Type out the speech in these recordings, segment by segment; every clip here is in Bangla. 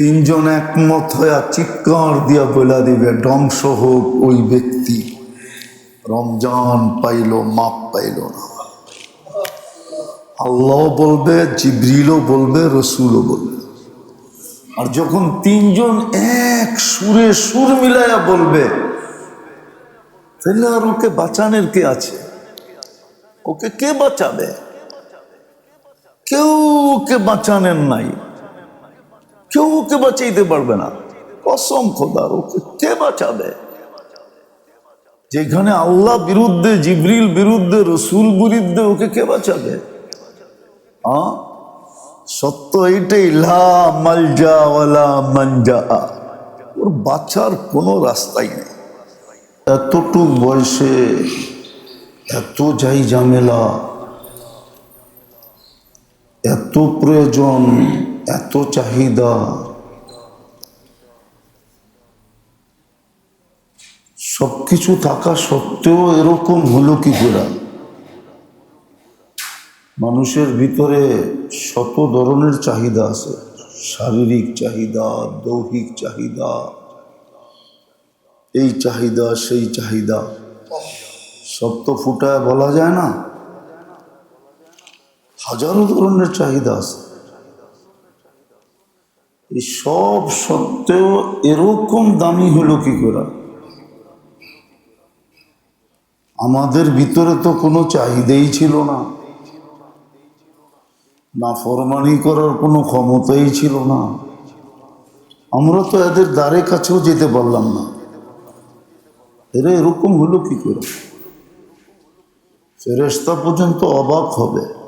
তিনজন একমত হইয়া চিৎকার দিয়া বলা দিবে, ধ্বংস হোক ওই ব্যক্তি। রমজান পাইল, মাপ পাইল না। আল্লাহ বলবে, জিব্রিলও বলবে, রসুলও বলবে। আর যখন তিনজন এক সুরে সুর মিলাইয়া বলবে, তাহলে আর ওকে বাঁচানের কে আছে? ওকে কে বাঁচাবে? কেউ ওকে বাঁচানের নাই। কেউ ওকে বাঁচাইতে পারবে না। কসম খোদার ওকে কে বাঁচাবে যেখানে আল্লাহ বিরুদ্ধে, জিবরিল বিরুদ্ধে, রসুল বিরুদ্ধে, ওকে কে বাঁচাবে সত্য এইটাই, লা মালজা ওয়ালা মঞ্জা ওর বাঁচার কোনো রাস্তাই নেই। এতটুক বয়সে এত যাই ঝামেলা এত প্রয়োজন, এত চাহিদা। সব কিছু থাকা সত্ত্বেও এরকম হলো কি করে? মানুষের ভিতরে শত ধরনের চাহিদা আছে। শারীরিক চাহিদা, দৈহিক চাহিদা। এই চাহিদা, সেই চাহিদা। সব তো ফুটায় বলা যায় না। হাজারো ধরনের চাহিদা আছে। এই সব সত্ত্বেও এরকম দামি হলো কি করে? আমাদের ভিতরে তো কোনো চাহিদাই ছিল না। না ফরমানি করার কোনো ক্ষমতাই ছিল না। আমরা তো এদের দ্বারে কাছেও যেতে পারলাম না। এরা এরকম হলো কি করে? ফেরেস্তা পর্যন্ত অবাক হবে।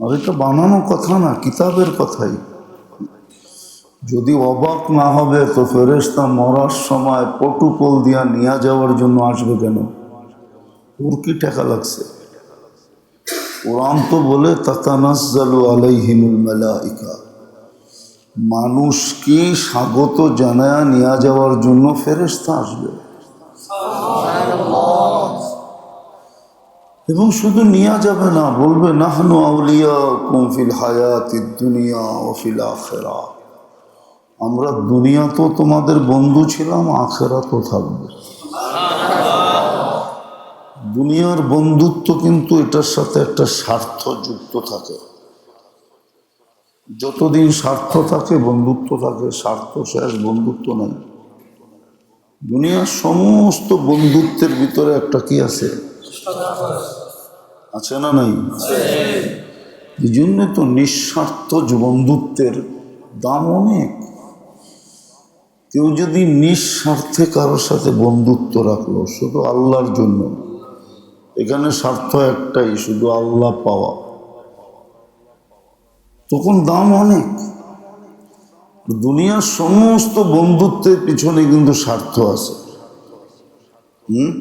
আর এটা বানানো কথা না, কিতাবের কথাই। যদি অবাক না হবে, তো ফেরেস্তা মরার সময় পটুকল দিয়া নিয়ে যাওয়ার জন্য আসবে কেন? ওর কি টাকা লাগছে? কোরআন তো বলে, তাতানাজ্জালু আলাইহিমুল মালাইকা। মানুষকে স্বাগত জানায় নিয়ে যাওয়ার জন্য ফেরেস্তা আসবে? এবং শুধু নিয়ে যাবে না, বলবে, নাহনু আউলিয়া কুমফিল হায়াতি দুনিয়া ওফিল আখেরা। আমরা দুনিয়া তো তোমাদের বন্ধু ছিলাম আখেরা তো থাকবে। দুনিয়ার বন্ধুত্ব কিন্তু এটার সাথে একটা স্বার্থ যুক্ত থাকে। যতদিন স্বার্থ থাকে, বন্ধুত্ব থাকে, স্বার্থ শেষ, বন্ধুত্ব নাই। দুনিয়ার সমস্ত বন্ধুত্বের ভিতরে একটা কি আছে? আছে না নাই? এই জন্য তো নিঃস্বার্থ বন্ধুত্বের দাম অনেক। কেউ যদি নিঃস্বার্থে কারোর সাথে বন্ধুত্ব রাখল, শুধু আল্লাহর জন্য। এখানে স্বার্থ একটাই, শুধু আল্লাহ পাওয়া। তখন দাম অনেক। দুনিয়ার সমস্ত বন্ধুত্বের পিছনে কিন্তু স্বার্থ আছে। হুম?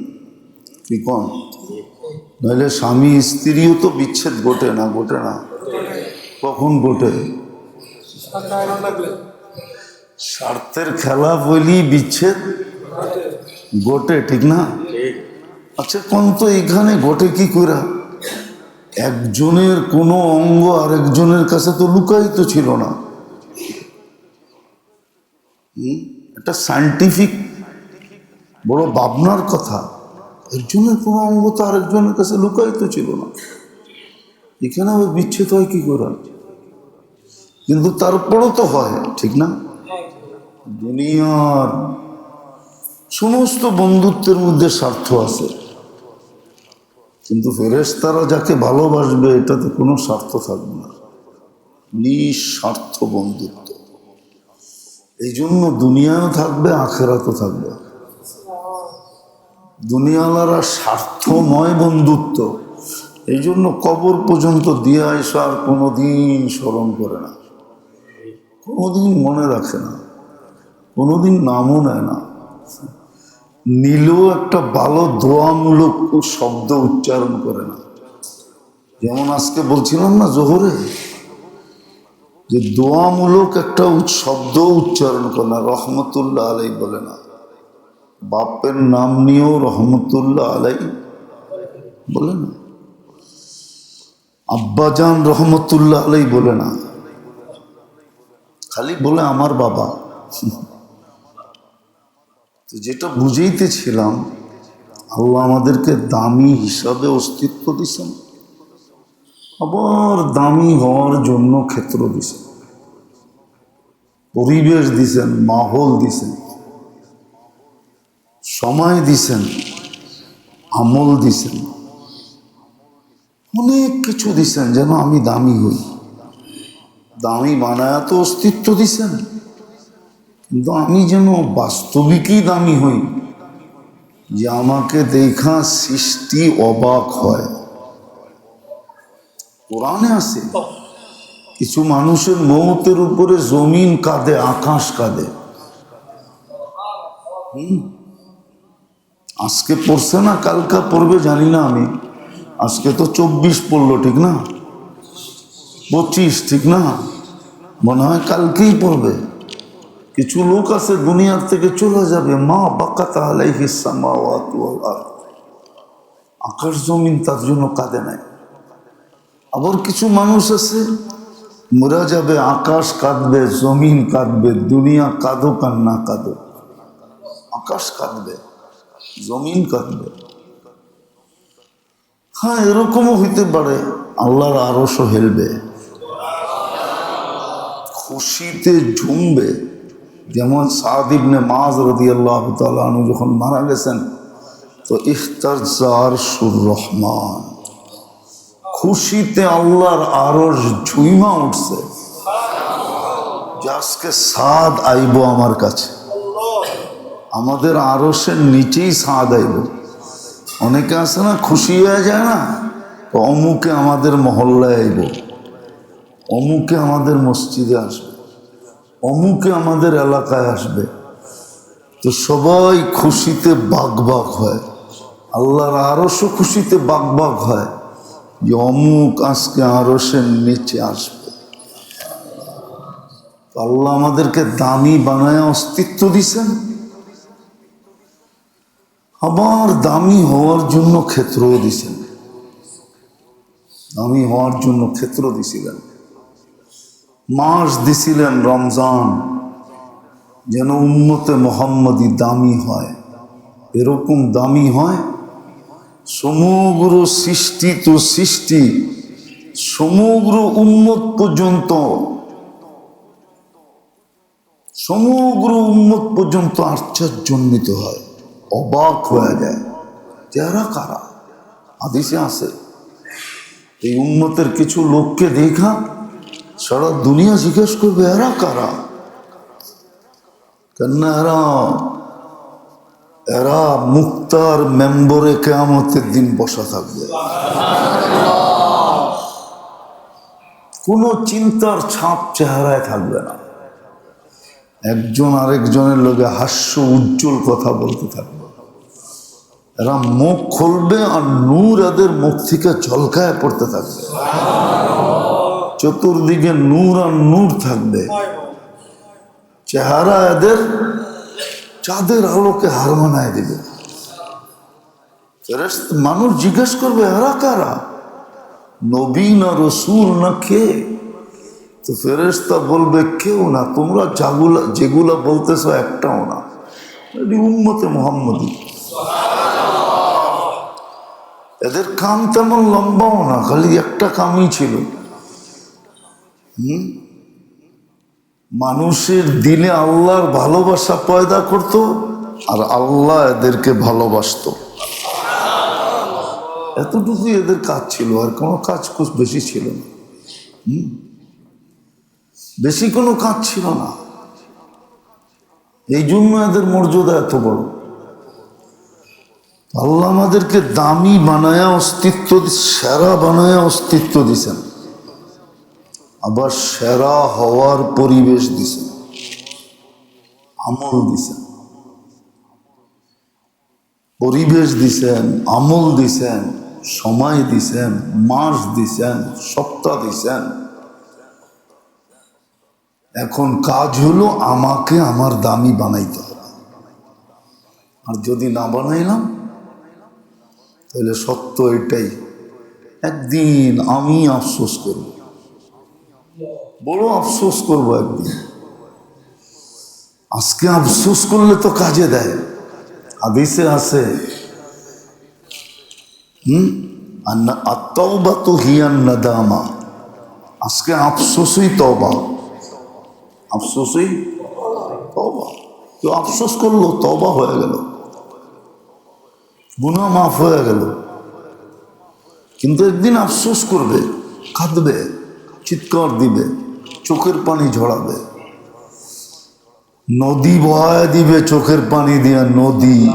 কি কন? নাহলে স্বামী স্ত্রীও তো বিচ্ছেদ ঘটে না ঘটে না। কখন ঘটে? স্বার্থের খেলা বলি বিচ্ছেদ? ঘটে, ঠিক না? আচ্ছা কোন তো এখানে ঘটে কি করে একজনের কোনো অঙ্গ আরেকজনের কাছে তো লুকায়িত ছিল না? একটা সায়েন্টিফিক বড় ভাবনার কথা। একজনের কোনো অঙ্গ তো আরেকজনের কাছে লুকায়িত ছিল না। এখানে আবার বিচ্ছেদ হয় কি করে? কিন্তু তারপরও তো হয়, ঠিক না? দুনিয়ার সমস্ত বন্ধুত্বের মধ্যে স্বার্থ আছে। কিন্তু ফেরেশতারা যাকে ভালোবাসবে, এটাতে কোনো স্বার্থ থাকবে না। নিঃস্বার্থ বন্ধুত্ব। এই জন্য দুনিয়াও থাকবে, আখেরাতও থাকবে। দুনিয়ালারা স্বার্থময় বন্ধুত্ব। এই জন্য কবর পর্যন্ত দিয়ে আসা আর কোনোদিন স্মরণ করে না। কোনোদিন মনে রাখে না। কোনোদিন নামও নেয় না। নিলেও একটা ভালো দোয়ামূলক শব্দ উচ্চারণ করে না। যেমন আজকে বলছিলাম না জোহরে, যে দোয়ামূলক একটা শব্দ উচ্চারণ করে না, রহমতুল্লাহ আলাই বলে না। বাপের নাম নিয়েও রহমতুল্লাহ আলাই। বলে না। আব্বাজান রহমতুল্লাহ আলাই বলে না। খালি বলে আমার বাবা। তো যেটা বুঝেইতেছিলাম, আল্লাহ আমাদেরকে দামি হিসাবে অস্তিত্ব দিছেন। আবার দামি হওয়ার জন্য ক্ষেত্র দিছেন। পরিবেশ দিছেন, মাহল দিছেন। সময় দিছেন, আমল দিছেন। অনেক কিছু দিছেন, যেন আমি দামি হই। দামি বানায় তো অস্তিত্ব দিছেন, কিন্তু আমি যেন বাস্তবিকই দামি হই, যে আমাকে দেখা সৃষ্টি অবাক হয়। কোরআনে আছে, কিছু মানুষের মৌতের উপরে জমিন কাঁদে, আকাশ কাঁদে। হুম। আজকে পড়ছে না, কালকা পড়বে, জানি না আমি। আজকে তো চব্বিশ পড়ল, ঠিক না? পঁচিশ, ঠিক না? মনে হয় কালকেই পড়বে। কিছু লোক আছে দুনিয়ার থেকে চলে যাবে। মা বাক্কা তাহলে আকাশ জমিন তার জন্য কাঁদে নাই। আবার কিছু মানুষ আছে, মরা যাবে, আকাশ কাঁদবে, জমিন কাঁদবে, দুনিয়া কাঁদো কান না কাঁদো আকাশ কাঁদবে। জমিন কাঁদবে হ্যাঁ এরকমও হইতে পারে, আল্লাহর আরশও হেলবে। খুশিতে ঝুমবে। যেমন সাদ ইবনে মাজ রদি আল্লাহ তালু যখন মারা গেছেন, তো ইফতার সুর রহমান। খুশিতে আল্লাহর আরস ঝুইমা উঠছে। যে আজকে সাদ আইব আমার কাছে। আমাদের আরসের নিচেই সাদ আইব অনেকে আছে না, খুশি হয়ে যায় না? তো অমুকে আমাদের মহল্লায় আইব অমুকে আমাদের মসজিদে আসবে। অমুকে আমাদের এলাকায় আসবে। তো সবাই খুশিতে বাঘ হয়। আল্লাহর আরসও খুশিতে বাঘ হয় যে অমুক আজকে আরসের নিচে আসবে। আল্লাহ আমাদেরকে দামি বানায় অস্তিত্ব দিছেন। আবার দামি হওয়ার জন্য ক্ষেত্রও দিছেন। দামি হওয়ার জন্য ক্ষেত্র দিছিলেন। মাস দিছিলেন রমজান, যেন উন্মতে মোহাম্মদী দামি হয়। এরকম দামি হয়, সমগ্র সৃষ্টি তো সৃষ্টি, সমগ্র উন্মত পর্যন্ত, সমগ্র উন্মত পর্যন্ত আশ্চর্যজন্বিত হয়। অবাক হয়ে যায়। যারা কারা? আদিসে আছে। এই উন্মতের কিছু লোককে দেখা সারা দুনিয়া জিজ্ঞেস করবে, এরা কারা? কেননা এরা এরা মুক্তার মেম্বরে কেয়ামতের দিন বসা থাকবে। কোনো চিন্তার ছাপ চেহারায় থাকবে না। একজন আরেকজনের লোকে হাস্য উজ্জ্বল কথা বলতে থাকবে। এরা মুখ খুলবে আর নূর এদের মুখ থেকে ঝলকায় পড়তে থাকবে। চতুর্দিকে নূর আর নূর থাকবে। চেহারা এদের চাঁদের আলোকে হার মানায় দিবে মানুষ জিজ্ঞেস করবে, এরা কারা? নবী না রসুল না কে? তো ফেরেস্তা বলবে, কেউ না, তোমরা যাগুলা যেগুলা বলতেছো একটাও না। এটি উম্মতে মোহাম্মদী। এদের কাম তেমন লম্বাও না, খালি একটা কামই ছিল। হুম? মানুষের দিলে আল্লাহর ভালোবাসা পয়দা করত আর আল্লাহ এদেরকে ভালোবাসতো। এতটুকুই এদের কাজ ছিল, আর কোনো কাজ খুব বেশি ছিল না। হুম? বেশি কোনো কাজ ছিল না। এই জন্য এদের মর্যাদা এত বড়। আল্লাহ আমাদেরকে দামি বানায়া অস্তিত্ব সেরা বানায়া অস্তিত্ব দিছেন। আবার সেরা হওয়ার পরিবেশ দিছেন। আমল দিছেন। পরিবেশ দিছেন, আমল দিছেন, সময় দিছেন, মাস দিছেন, সপ্তাহ দিছেন। এখন কাজ হলো আমাকে আমার দামি বানাইতে হবে। আর যদি না বানাইলাম তাহলে সত্য এটাই। একদিন আমি আফসোস করব। বড় আফসোস করব একদিন। আজকে আফসোস করলে তো কাজে দেয়। হাদিসে আছে। হুম? আত্মবা তো হিয়ান নাদামা। আজকে আফসোসই তবা আফসোসই তবা কেউ আফসোস করল তবা হয়ে গেল। গুনা মাফ হয়ে গেল। কিন্তু একদিন আফসোস করবে, কাঁদবে, চিৎকার দিবে, চোখের পানি ঝরাবে। নদী বহায় দিবে চোখের পানি দিয়া, নদী।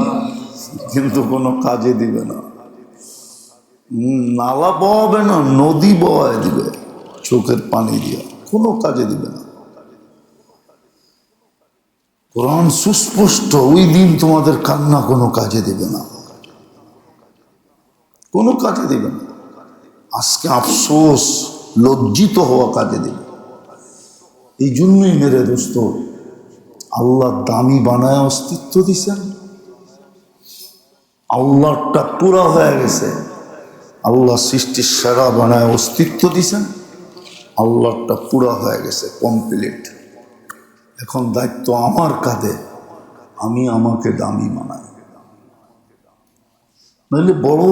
কিন্তু কোনো কাজে দিবে না। নালা বহাবে না, নদী বহায় দিবে চোখের পানি দিয়া। কোনো কাজে দিবে না। কোরআন সুস্পষ্ট, ওই দিন তোমাদের কান্না কোনো কাজে দিবে না। কোনো কাজে দিবে না। আজকে আফসোস, লজ্জিত হওয়া কাজে দিবে। এই জন্যই মেরে দোস্ত, আল্লাহ দামি বানায় অস্তিত্ব দিছেন আল্লাহটা পুরা হয়ে গেছে। আল্লাহ সৃষ্টির সেরা বানায় অস্তিত্ব দিছেন আল্লাহটা পুরা হয়ে গেছে কমপ্লিট এখন দায়িত্ব আমার কাঁধে, আমি আমাকে দামি বানাই। নইলে বড়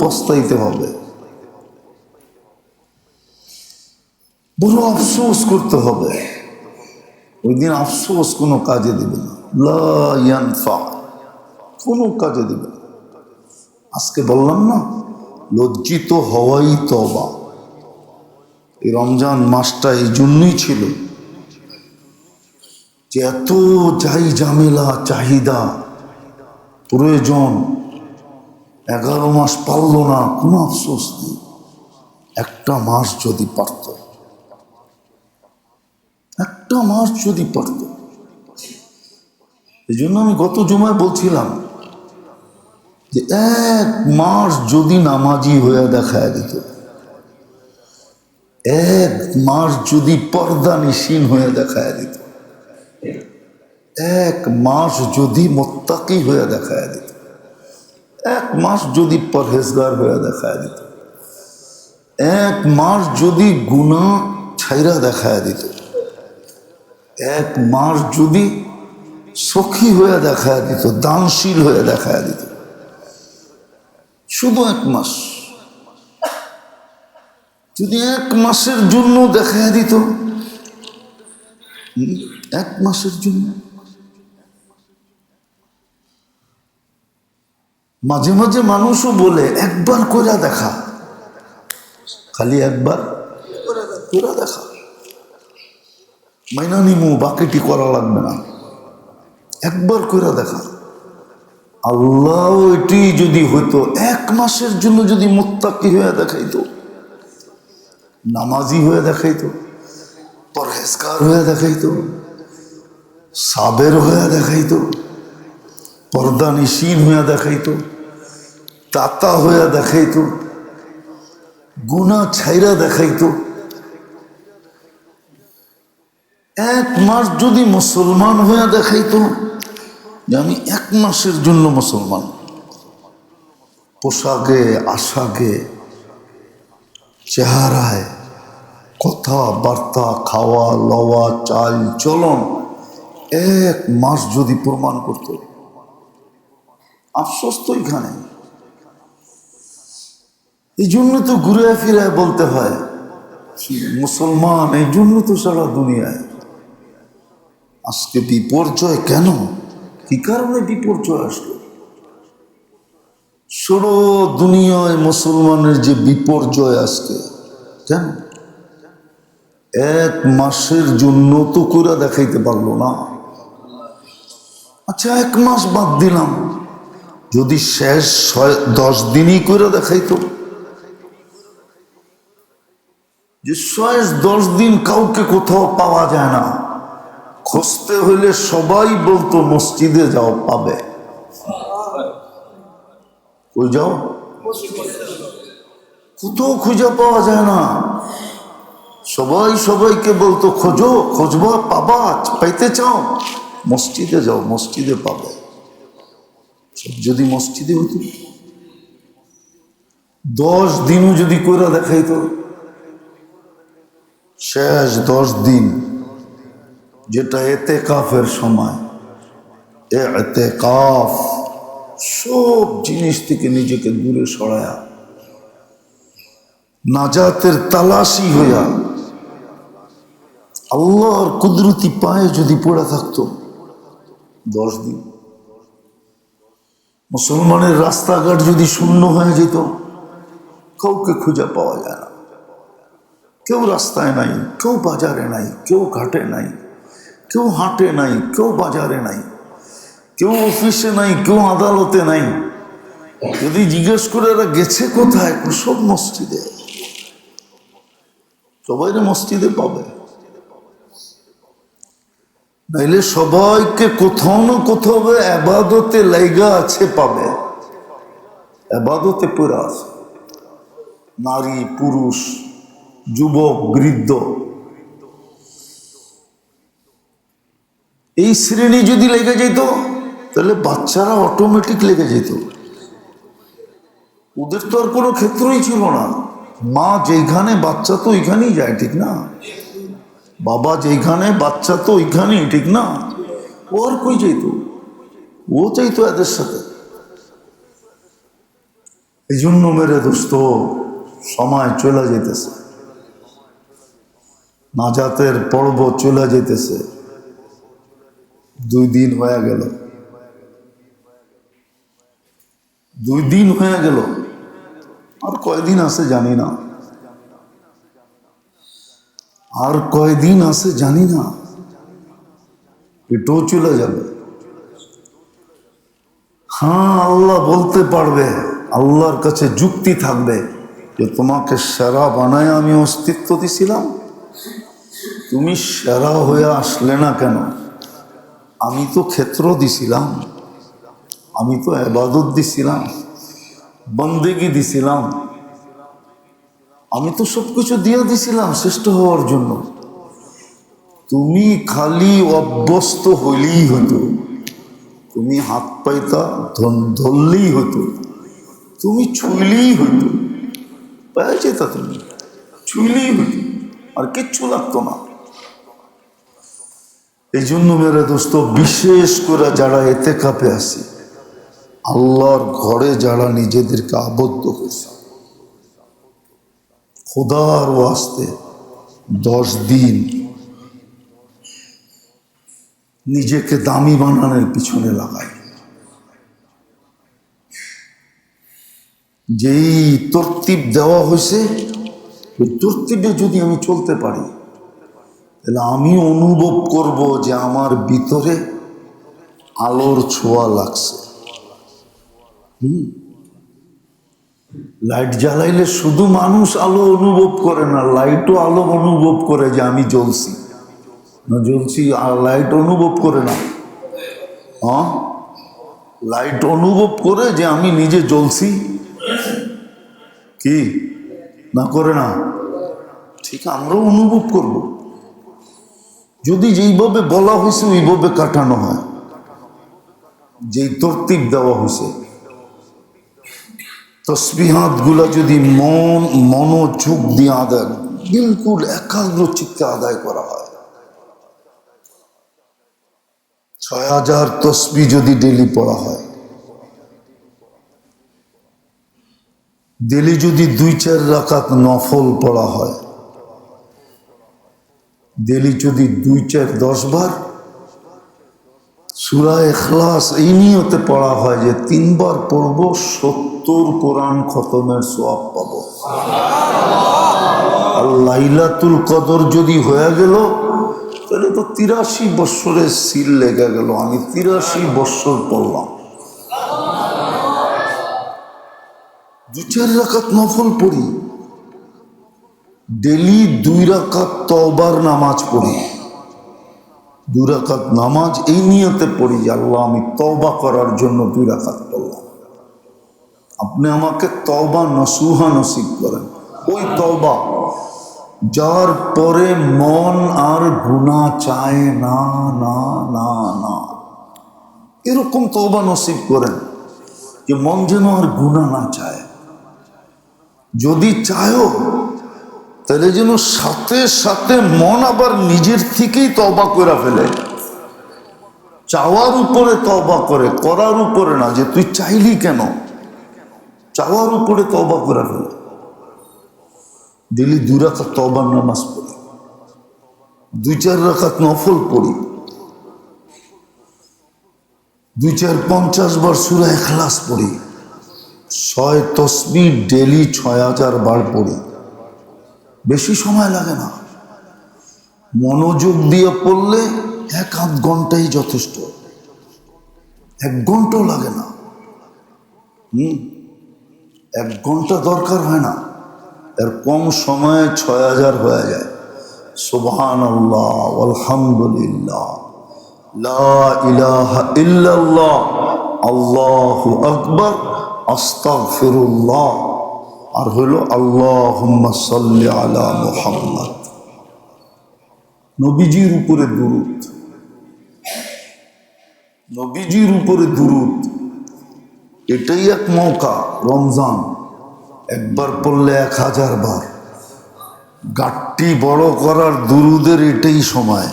পস্তাইতে হবে। বড় আফসোস করতে হবে। ওই দিন আফসোস কোনো কাজে দিবে না। কোনো কাজে দিবে না। আজকে বললাম না, লজ্জিত হওয়াই তবা এই রমজান মাসটা এই জন্যই ছিল যে এত যাই ঝামেলা, চাহিদা, প্রয়োজন এগারো মাস পারল না, কোনো আফসোস নেই। একটা মাস যদি পারত। একটা মাস যদি পারত। এই জন্য আমি গত জমায় বলছিলাম যে এক মাস যদি নামাজি হয়ে দেখায় দিত, এক মাস যদি পর্দা নিশীন হয়ে দেখায় দিত, এক মাস যদি মোত্তাকি হয়ে দেখায় দিত। এক মাস যদি পরহেজগার হয়ে দেখায় দিত। এক মাস যদি গুণা ছাইরা দেখায় দিত। এক মাস যদি সখী হয়ে দেখায় দিত, দানশীল হয়ে দেখায় দিত। শুধু এক মাস। যদি এক মাসের জন্য দেখায় দিত এক মাসের জন্য। মাঝে মাঝে মানুষও বলে, একবার করে দেখা। খালি একবার করে দেখা। মাইনা নিমু, বাকিটি করা লাগবে না। একবার করে দেখা। আল্লাহ এটি যদি হইতো, এক মাসের জন্য যদি মোত্তাকি হয়ে দেখাইতো, নামাজি হয়ে দেখাইতো, পরহেজগার হয়ে দেখাইতো, সাবের হয়ে দেখাইতো পর্দা নিশীন হয়ে দেখাইতো তাতা হইয়া দেখাইতো গুণা ছাইরা দেখাইতো। এক মাস যদি মুসলমান হয়ে দেখাইতো, যে আমি এক মাসের জন্য মুসলমান। পোশাকে, আশাকে, চেহারায় কথাবার্তা, খাওয়া, লওয়া, চাল, চলন এক মাস যদি প্রমাণ করত। আফসোস তো এখানে এই জন্য তো ঘুরে ফিরে বলতে হয়, মুসলমান এই জন্য তো সারা দুনিয়ায়। আজকে বিপর্যয় কেন? কি কারণে বিপর্যয় আসলো? সরো দুনিয়ায় মুসলমানের যে বিপর্যয় আজকে, কেন? এক মাসের জন্য তো করে দেখাইতে পারল না। আচ্ছা এক মাস বাদ দিলাম। যদি শেষ ছয় দশ দিনই করে দেখাইতো। যে শেষ দশ দিন কাউকে কোথাও পাওয়া যায় না। খুঁজতে হইলে সবাই বলতো, মসজিদে যাও, পাবে। ওই যাও? কোথাও খুঁজে পাওয়া যায় না। সবাই সবাইকে বলতো, খোঁজো, খোঁজবা, পাবা, পাইতে চাও। মসজিদে যাও, মসজিদে পাবে। যদি মসজিদে হতো। দশ দিনও যদি করে দেখাইতো। শেষ দশ দিন, যেটা এতে কাফের সময় এতে কাফ সব জিনিস থেকে নিজেকে দূরে সরায়া, নাজাতের তালাশি হইয়া, আল্লাহর কুদরতি পায়ে যদি পড়ে থাকতো, দশ দিন। মুসলমানের রাস্তাঘাট যদি শূন্য হয়ে যেত, কাউকে খুঁজে পাওয়া যায় না। কেউ রাস্তায় নাই, কেউ বাজারে নাই, কেউ ঘাটে নাই, কেউ হাটে নাই, কেউ বাজারে নাই, কেউ অফিসে নাই, কেউ আদালতে নাই। যদি জিজ্ঞেস করে এরা গেছে কোথায় সব মসজিদে। সবাই মসজিদে পাবে। নাইলে সবাইকে কোথাও না কোথাও আবাদতে লাইগা আছে, পাবে। আবাদতে পুরা আছে। নারী, পুরুষ যুবক বৃদ্ধ এই শ্রেণি যদি লেগে যেত, তাহলে বাচ্চারা অটোমেটিক লেগে যেত। ওদের তো আর কোনো ক্ষেত্রই ছিল না। মা যেখানে বাচ্চা তো ওইখানেই যায়, ঠিক না? বাবা যেখানে বাচ্চা তো ওইখানেই, ঠিক না? ও আর কই যেত? ও চাইতো এদের সাথে। এই জন্য মেরে দোস্ত, সময় চলে যেতেছে। নাজাতের পর্ব চলে যেতেছে। দুই দিন হয়ে গেল। দুই দিন হয়ে গেল। আর কয়দিন আছে জানি না। আর কয়দিন আছে জানি না। এটাও চলে যাবে। হ্যাঁ আল্লাহ বলতে পারবে। আল্লাহর কাছে যুক্তি থাকবে যে তোমাকে সেরা বানায় আমি অস্তিত্ব দিছিলাম। তুমি সেরা হয়ে আসলে না কেন? আমি তো ক্ষেত্র দিছিলাম। আমি তো এবাদত দিছিলাম। বন্দেগি দিছিলাম। আমি তো সব কিছু দিয়ে দিছিলাম শ্রেষ্ঠ হওয়ার জন্য। তুমি খালি অভ্যস্ত হইলেই হতো তুমি হাত পাইতা ধরলেই হতো তুমি ছুইলেই হতো পায়ে যেতা তুমি। ছুইলেই হতো আর কিচ্ছু লাগতো না। এই জন্য মেরে দোস্ত, বিশেষ করে যারা এতে কাপে আসে আল্লাহর ঘরে যারা নিজেদেরকে আবদ্ধ করছে, খোদার ওয়াস্তে দশ দিন নিজেকে দামি বানানোর পিছনে লাগাই। যেই তরতিব দেওয়া হয়েছে ওই তরতিবে যদি আমি চলতে পারি তাহলে আমি অনুভব করব যে আমার ভিতরে আলোর ছোঁয়া লাগছে। হুম? লাইট জ্বালাইলে শুধু মানুষ আলো অনুভব করে না, লাইটও আলো অনুভব করে যে আমি জ্বলছি। না জ্বলছি, আর লাইট অনুভব করে না। হ্যাঁ লাইট অনুভব করে যে আমি নিজে জ্বলছি। কি? না করে না? ঠিক আমরাও অনুভব করব। যদি যেইভাবে বলা হয়েছে, ওইভাবে কাটানো হয়। যেই তরতিব দেওয়া হয়েছে। তসবিহাতগুলা যদি মন, মনোযোগ দিয়ে আদায়, বিলকুল একাগ্র চিত্তে আদায় করা হয়। ছয় হাজার তসবি যদি ডেলি পড়া হয়। ডেলি যদি দুই, চার রাকাত নফল পড়া হয়। ডেলি যদি দুই চার দশ বার? সুরা এখলাস এই নিয়তে পড়া হয় যে তিনবার পড়ব সত্তর কোরআন খতমের সোয়াব পাব। আর লাইলাতুল কদর যদি হয়ে গেল তাহলে তো তিরাশি বৎসরের সিল লেগে গেল। আমি তিরাশি বৎসর পড়লাম। দু চার রাকাত নফল পড়ি। ডেলি দুই রাকাত তবার নামাজ পড়ি। দুই রাকাত নামাজ এই নিয়তে পড়ি আল্লাহ আমি তওবা করার জন্য দুই রাকাত পড়লাম। আপনি আমাকে তওবা নসুহা নসিব করেন। ওই তওবা, যার পরে মন আর গুণা চায় না না না না। এরকম তওবা নসিব করেন যে মন যেন আর গুণা না চায়। যদি চায়ও তাহলে যেন সাথে সাথে মন আবার নিজের থেকেই তবা করে ফেলে। চাওয়ার উপরে তবা করে, করার উপরে না, যে তুই চাইলি কেন? চাওয়ার উপরে তবা করে ফেলে। দিলি দুই রাখাত তবার নামাজ পড়ি। দুই চার রাখাত নফল পড়ি। দুই চার পঞ্চাশ বার সুরা এখলাস পড়ি। ছয় তসবি ডেলি ছয় হাজার বার পড়ি। বেশি সময় লাগে না। মনোযোগ দিয়ে পড়লে এক আধ ঘন্টাই যথেষ্ট। এক ঘন্টাও লাগে না। হুম? এক ঘণ্টা দরকার হয় না। এর কম সময়ে ছয় হাজার হয়ে যায়। সুবহান আল্লাহ আলহামদুলিল্লাহ ইল্লাল্লাহ, আল্লাহু আকবার, আস্তাগফিরুল্লাহ। আর আল্লাহুম্মা সাল্লি আলা মুহাম্মদ। নবীজির উপরে দুরুদ। নবীজির উপরে দুরুদ। এটাই এক মৌকা, রমজান। একবার পড়লে এক হাজার বার। গাঠটি বড় করার দুরুদের এটাই সময়।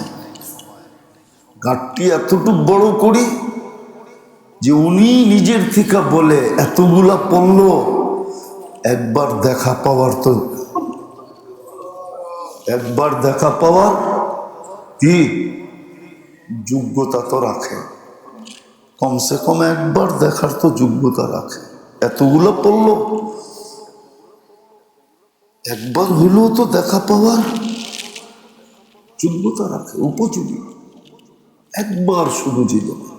গাঠটি এতটুক বড় করি যে উনি নিজের থেকে বলে, এতগুলা পড়ল একবার দেখা পাওয়ার তো একবার দেখা পাওয়ার কি? যোগ্যতা তো রাখে। কমসে কম একবার দেখার তো যোগ্যতা রাখে। এতগুলো পড়ল। একবার হলেও তো দেখা পাওয়ার যোগ্যতা রাখে, উপযোগী। একবার শুধু জীবনে।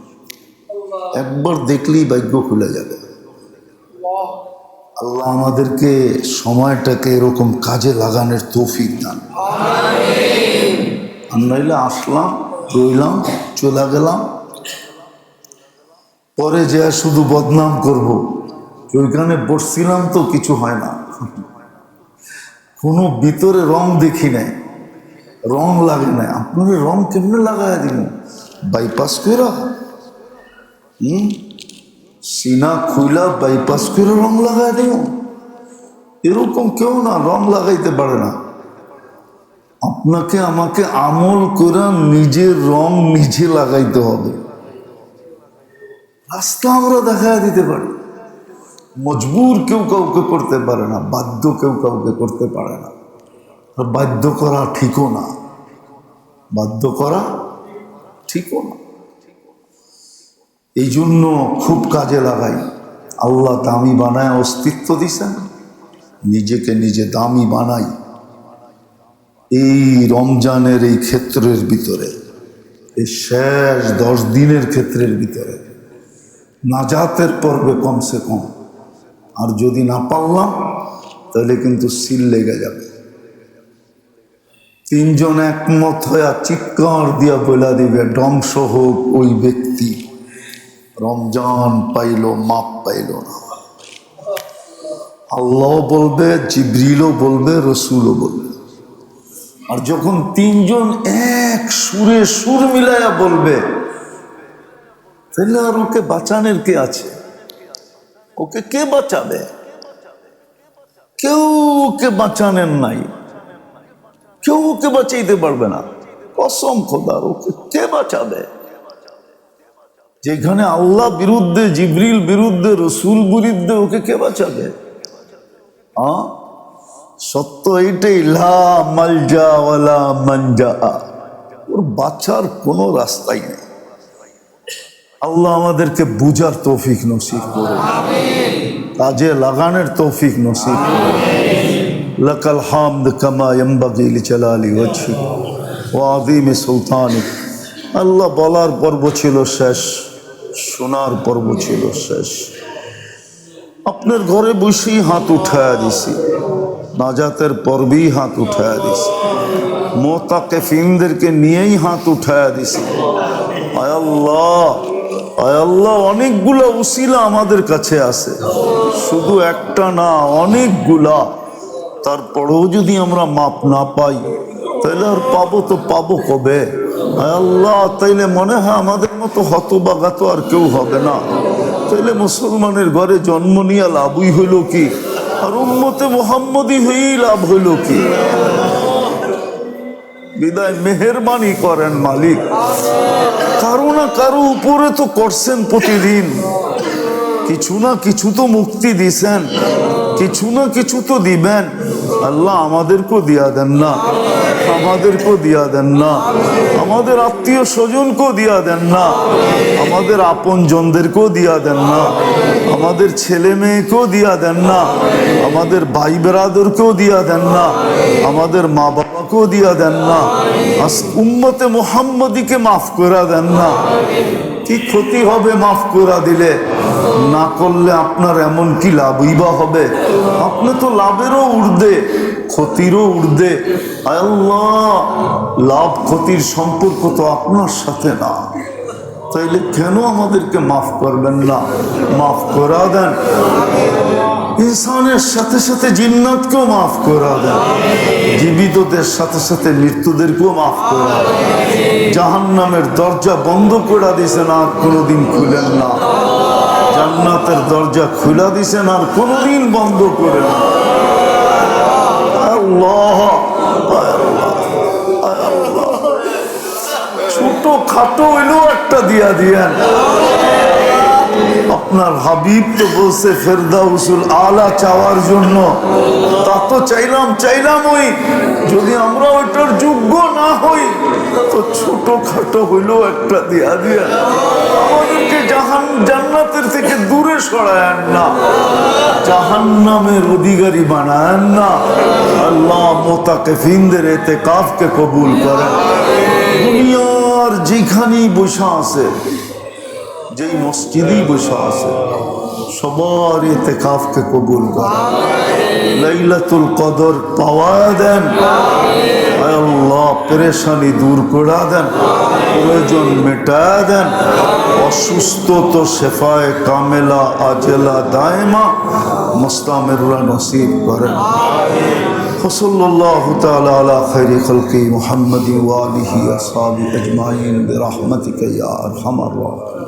একবার দেখলেই ভাগ্য খুলে যাবে। আল্লাহ আমাদেরকে সময়টাকে এরকম কাজে লাগানোর তৌফিক দান। আর নইলে আসলাম, রইলাম, চলে গেলাম। পরে যে শুধু বদনাম করব। ওইখানে বসছিলাম তো কিছু হয় না। কোনো ভিতরে রং দেখি নাই। রং লাগে না আপনার রং কেমনে লাগাই দিন বাইপাস কইরা? হুম? সিনা খুইলা বাইপাস করে রং লাগাই দিন এরকম কেউ না, রং লাগাইতে পারে না। আপনাকে, আমাকে আমল করে নিজের রং নিজে লাগাইতে হবে। রাস্তা আমরা দেখা দিতে পারি। মজবুর কেউ কাউকে করতে পারে না, বাধ্য কেউ কাউকে করতে পারে না। বাধ্য করা ঠিকও না। বাধ্য করা ঠিকও না। এই জন্য খুব কাজে লাগাই। আল্লাহ দামি বানায় অস্তিত্ব দিছেন। নিজেকে নিজে দামি বানাই। এই রমজানের এই ক্ষেত্রের ভিতরে, এই শেষ দশ দিনের ক্ষেত্রের ভিতরে, নাজাতের পর্বে কমসে কম। আর যদি না পারলাম, তাহলে কিন্তু সিল লেগে যাবে। তিনজন একমত হয়ে চিৎকার দিয়া বলে দিবে ডংস হোক ওই ব্যক্তি। রমজান পাইল, মাপ পাইল না। আল্লাহ বলবে, জিব্রিলও বলবে, রসুলও বলবে। আর যখন তিনজন এক সুরে সুর মিলাইয়া বলবে, তাহলে আর ওকে বাঁচানোর কে আছে? ওকে কে বাঁচাবে? কেউ ওকে বাঁচানোর নাই। কেউ ওকে বাঁচাইতে পারবে না। কসম খোদার ওকে কে বাঁচাবে? যেখানে আল্লাহ বিরুদ্ধে, জিবরিল বিরুদ্ধে, রসুল বিরুদ্ধে ওকে কে বাঁচাবে? সত্য এইটাই ওর বাঁচার কোনো রাস্তাই নেই। আল্লাহ আমাদেরকে বুঝার তৌফিক নসিব করুন। কাজে লাগানোর তৌফিক নসিব করুন। লকাল হামদ কামা ইম্বাগি লিজালালি ওয়াজহিক ওয়া আযীম সুলতানিক। আল্লাহ বলার পর্ব ছিল শেষ। শোনার পর্ব ছিল শেষ। আপনার ঘরে বসেই হাত উঠায়া দিছি। নাজাতের পর্বেই হাত উঠায়া দিছি। মোতাকে ফিমদেরকে নিয়েই হাত উঠায়া দিছি। আয় আল্লাহ আয় আল্লাহ, অনেকগুলা উসিলা আমাদের কাছে আছে। শুধু একটা না, অনেকগুলা। তারপরেও যদি আমরা মাপ না পাই, তাহলে আর পাবো তো পাবো কবে? আল্লাহ, তাইলে মনে হয় আমাদের মতো আর কেউ হবে না। তাইলে মুসলমানের ঘরে জন্ম নিয়ে লাভই হইল কি? আর মোহাম্মদী হয়েই লাভ হইল কি? বিদায় মেহরবানি করেন মালিক। কারও না কারও উপরে তো করছেন প্রতিদিন। কিছু না কিছু তো মুক্তি দিছেন। কিছু না কিছু তো দিবেন। আল্লাহ আমাদেরকেও দিয়া দেন না। আমাদেরকেও দিয়া দেন না। আমাদের আত্মীয় স্বজনকেও দিয়া দেন না। আমাদের আপন জনদেরকেও দিয়া দেন না। আমাদের ছেলে মেয়েকেও দিয়া দেন না। আমাদের ভাই বেরাদরকেও দিয়া দেন না। আমাদের মা বাবাকেও দিয়া দেন না। উম্মতে মোহাম্মদীকে মাফ করে দেন না। কি ক্ষতি হবে মাফ করে দিলে? না করলে আপনার এমন কি লাভই বা হবে। আপনি তো লাভেরও উর্ধে ক্ষতিরও উর্ধে আল্লাহ, লাভ, ক্ষতির সম্পর্ক তো আপনার সাথে না। তাইলে কেন আমাদেরকে মাফ করবেন না? মাফ করা দেন। ইনসানের সাথে সাথে জিন্নাতকেও মাফ করা দেন। জীবিতদের সাথে সাথে মৃত্যুদেরকেও মাফ করা দেন। জাহান নামের দরজা বন্ধ করে দিয়েছেন, আর কোনোদিন খুলেন না। জান্নাতের দরজা খুলা দিছেন আর কোনোদিন বন্ধ করে না ছোট খাটো হইলেও একটা দিয়া দিয়েন। আপনার হাবিব তো বলছে, ফেরদাউসুল আলা চাওয়ার জন্য। তা তো চাইলাম চাইলাম ওই। যদি আমরা ওইটার যোগ্য না হই, তো ছোট খাটো হইলেও একটা দিয়া দিয়া আমাদেরকে জাহান জান্নাতের থেকে দূরে সরায়েন না। জাহান্নামের অধিকারী বানায়েন না। আল্লাহ মোতাকে ফিনদের এতে কাফকে কবুল করেন। দুনিয়ার যেখানেই বসা আছে, যেই মসজিদেই বসা আছে, সবার এতে কাফকে কবুল করে লাইলাতুল কদর পাওয়া দেন। আল্লাহ পেরেশানি দূর করে দেন প্রয়োজন মেটা দেন অসুস্থ তো শেফায় কামেলা আজেলা দায়মা মোস্তামেরুরা নসিব করেন وصلى الله تعالى على خير خلقه محمد وآله وأصحابه أجمعين برحمتك يا أرحم الراحمين